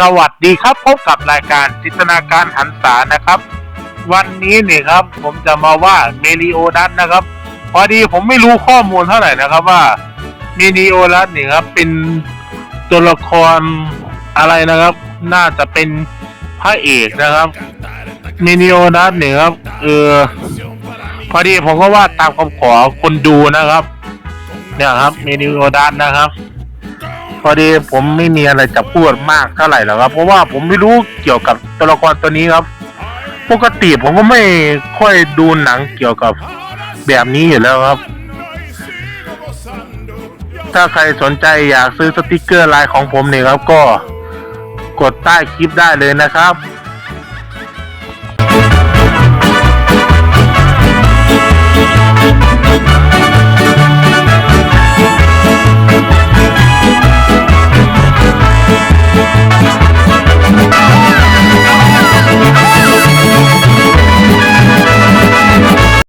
สวัสดีครับพบกับรายการจินตนาการหันษานะครับ วันนี้เนี่ยครับผมจะมาว่าเมลิโอดัสนะครับ พอดีผมไม่รู้ข้อมูลเท่าไหร่นะครับว่าเมลิโอดัสเนี่ยครับเป็นตัวละครอะไรนะครับ น่าจะเป็นพระเอกนะครับเมลิโอดัสเนี่ยครับเออพอดีผมก็ว่าตามคำขอคนดูนะครับ เนี่ยครับเมลิโอดัสนะครับ พอดีผมไม่มีอะไรจะพูดมากเท่าไหร่หรอกครับ เพราะว่าผมไม่รู้เกี่ยวกับตัวละครตัวนี้ครับ ปกติผมก็ไม่ค่อยดูหนังเกี่ยวกับแบบนี้อยู่แล้วครับ ถ้าใครสนใจอยากซื้อสติกเกอร์ลายของผมเนี่ยครับก็กดใต้คลิปได้เลยนะครับ